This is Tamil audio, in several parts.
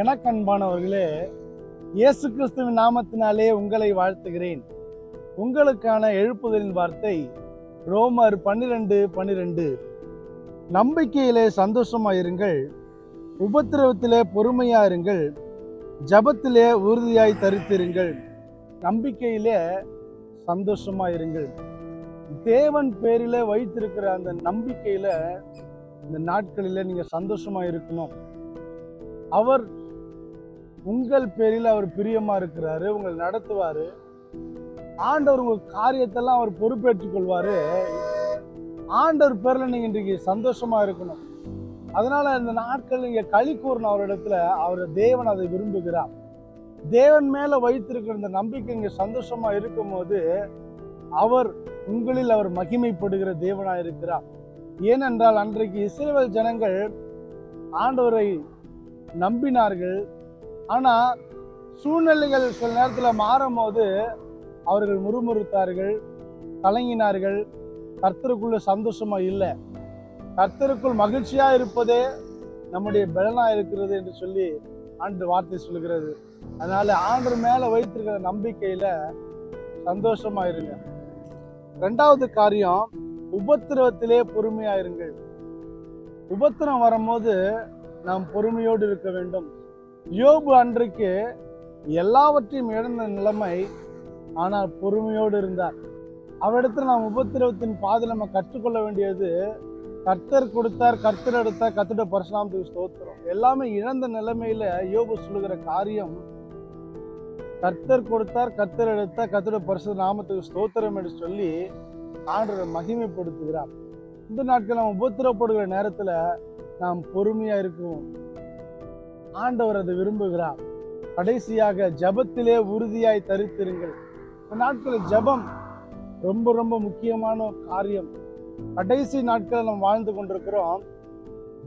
எனக்கு அன்பானவர்களே இயேசு கிறிஸ்துவின் நாமத்தினாலே உங்களை வாழ்த்துகிறேன். உங்களுக்கான எழுப்புதலின் வார்த்தை ரோமர் பன்னிரெண்டு பன்னிரெண்டு. நம்பிக்கையிலே சந்தோஷமாயிருங்கள் உபத்திரவத்திலே பொறுமையாயிருங்கள் ஜபத்திலே உறுதியாய் தரித்திருங்கள் நம்பிக்கையிலே சந்தோஷமாயிருங்கள். தேவன் பேரில் வைத்திருக்கிற அந்த நம்பிக்கையில் இந்த நாட்களில் நீங்கள் சந்தோஷமாக இருக்கணும் அவர் உங்கள் பேரில் அவர் பிரியமாக இருக்கிறாரு உங்களை நடத்துவார். ஆண்டவர் உங்கள் காரியத்தெல்லாம் அவர் பொறுப்பேற்றுக் கொள்வார். ஆண்டவர் பேரில் நீங்கள் இன்றைக்கு சந்தோஷமாக இருக்கணும். அதனால் இந்த நாட்கள் நீங்கள் களி கூறணும் அவரிடத்துல அவர் தேவன் அதை விரும்புகிறார். தேவன் மேலே வைத்திருக்கிற இந்த நம்பிக்கை இங்கே சந்தோஷமாக இருக்கும்போது அவர் உங்களில் அவர் மகிமைப்படுகிற தேவனாக இருக்கிறார். ஏனென்றால் அன்றைக்கு இஸ்ரேல் ஜனங்கள் ஆண்டவரை நம்பினார்கள். ஆனால் சூழ்நிலைகள் சில நேரத்தில் மாறும் போது அவர்கள் முறுமுறுத்தார்கள் கலங்கினார்கள். கர்த்தருக்குள்ள சந்தோஷமா இல்லை. கர்த்தருக்குள் மகிழ்ச்சியா இருப்பதே நம்முடைய பலனா இருக்கிறது என்று சொல்லி ஆண்டு வார்த்தை சொல்கிறது அதனால ஆண்டு மேல வைத்திருக்கிற நம்பிக்கையில சந்தோஷமா இருங்க. ரெண்டாவது காரியம் உபத்திரவத்திலே பொறுமையா இருங்கள். உபத்திரம் வரும்போது நாம் பொறுமையோடு இருக்க வேண்டும். யோபு அன்றைக்கு எல்லாவற்றையும் இழந்த நிலைமை ஆனால் பொறுமையோடு இருந்தார். அவரிடத்துல நாம் உபத்திரவத்தின் பாதை நம்ம கற்றுக்கொள்ள வேண்டியது கர்த்தர் கொடுத்தார் கர்த்தர் எடுத்தார் கர்த்தருடைய பரசுராமத்துக்கு ஸ்தோத்திரம். எல்லாமே இழந்த நிலைமையில யோபு சொல்லுகிற காரியம் கர்த்தர் கொடுத்தார் கர்த்தர் எடுத்தார் கத்துட பரிசு நாமத்துக்கு ஸ்தோத்திரம் என்று சொல்லி ஆண்டரை மகிமைப்படுத்துகிறார். இந்த நாட்கள் நாம் உபத்திரப்படுகிற நேரத்தில் நாம் பொறுமையாக இருக்குவோம் ஆண்டவர் அதை விரும்புகிறார். கடைசியாக ஜபத்திலே உறுதியாய் தரித்திருங்கள். இந்த நாட்களில் ஜபம் ரொம்ப ரொம்ப முக்கியமான காரியம். கடைசி நாட்களில் நாம் வாழ்ந்து கொண்டிருக்கிறோம்.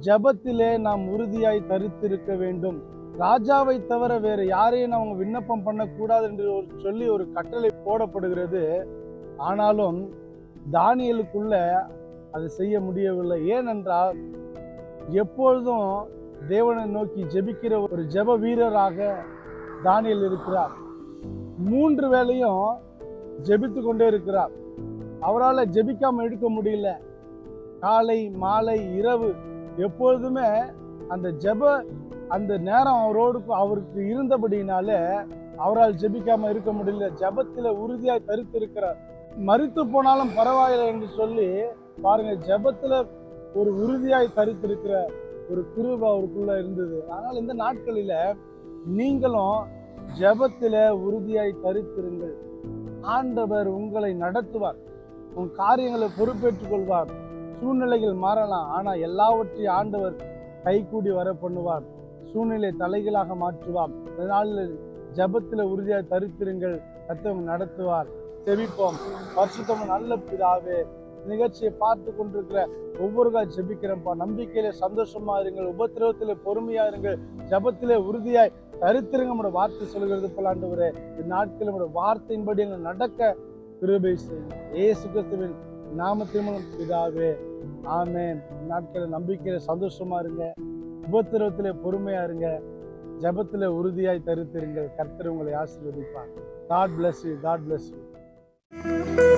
ஜபத்திலே நாம் உறுதியாய் தரித்திருக்க வேண்டும். ராஜாவை தவிர வேறு யாரையும் அவங்க விண்ணப்பம் பண்ணக்கூடாது என்று ஒரு சொல்லி ஒரு கட்டளை போடப்படுகிறது. ஆனாலும் தானியலுக்குள்ள அதை செய்ய முடியவில்லை. ஏனென்றால் எப்பொழுதும் தேவனை நோக்கி ஜெபிக்கிற ஒரு ஜெப வீரராக தானியல் இருக்கிறார். மூன்று வேலையும் ஜெபித்து கொண்டே இருக்கிறார். அவரால் ஜெபிக்காமல் எடுக்க முடியல. காலை மாலை இரவு எப்பொழுதுமே அந்த ஜெப அந்த நேரம் அவரோடு அவருக்கு இருந்தபடினால அவரால் ஜெபிக்காம இருக்க முடியல. ஜபத்தில் உறுதியாக கருத்து இருக்கிறார் மறித்து போனாலும் பரவாயில்லை என்று சொல்லி பாருங்க ஜபத்தில் ஒரு உறுதியாய் தரித்திருக்கிற ஒரு கிருப அவருக்குள்ள இருந்தது. ஆனால் இந்த நாட்களில நீங்களும் ஜெபத்தில உறுதியாய் தரித்திருங்கள். ஆண்டவர் உங்களை நடத்துவார். உன் காரியங்களை பொறுப்பேற்றுக் கொள்வார். சூழ்நிலைகள் மாறலாம். ஆனால் எல்லாவற்றையும் ஆண்டவர் கைகூடி வர பண்ணுவார் சூழ்நிலை தலைகளாக மாற்றுவார் அதனால் ஜபத்தில் உறுதியாக தரித்திருங்கள். கத்தவங்க நடத்துவார். செபிப்போம். வருஷத்தவங்க நல்ல பிதாவே நிகழ்ச்சியை பார்த்து கொண்டிருக்கிற ஒவ்வொரு கால் ஜெபிக்கிறேன்ப்பா. நம்பிக்கையில சந்தோஷமா இருங்கள். உபத்திரவத்திலே பொறுமையா இருங்கள். ஜபத்திலே உறுதியாய் தரித்திருங்க நம்மளோட வார்த்தை சொல்கிறது போல ஆண்டவரே இந்நாட்கள் நம்மளோட வார்த்தையின்படி எங்கள் நடக்க கிருபை செய்யும். ஏசு கிறிஸ்துவின் நாமத்தின் மூலம் இதாகவே ஆமே நாட்களை நம்பிக்கையில சந்தோஷமா இருங்க. உபத்திரவத்திலே பொறுமையா இருங்க. ஜபத்தில் உறுதியாய் தருத்திருங்கள். கர்த்தர் உங்களை ஆசீர்வதிப்பார். God bless you God bless you